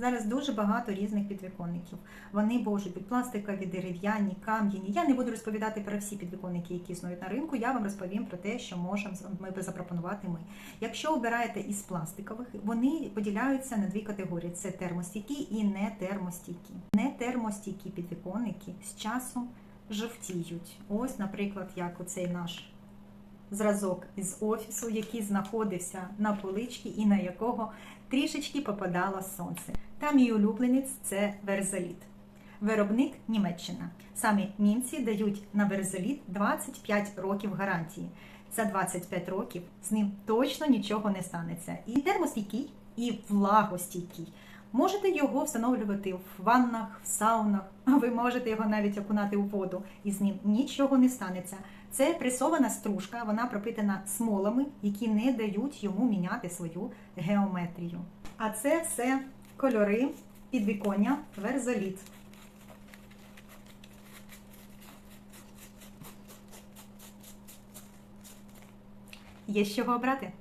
Зараз дуже багато різних підвіконників. Вони можуть бути пластикові, дерев'яні, кам'яні. Я не буду розповідати про всі підвіконники, які існують на ринку. Я вам розповім про те, що можемо ми запропонувати ми. Якщо обираєте із пластикових, вони поділяються на дві категорії: це термостійкі і не термостійкі. Не термостійкі підвіконники з часом жовтіють. Ось, наприклад, як оцей наш зразок із офісу, який знаходився на поличці і на якого трішечки попадало сонце. Та мій улюбленець це верзоліт. Виробник Німеччина. Самі німці дають на верзоліт 25 років гарантії. За 25 років з ним точно нічого не станеться. І термостійкий, і влагостійкий. Можете його встановлювати в ваннах, в саунах, ви можете його навіть окунати у воду, і з ним нічого не станеться. Це пресована стружка, вона пропитана смолами, які не дають йому міняти свою геометрію. А це все кольори підвіконня верзоліт. Є з чого обрати.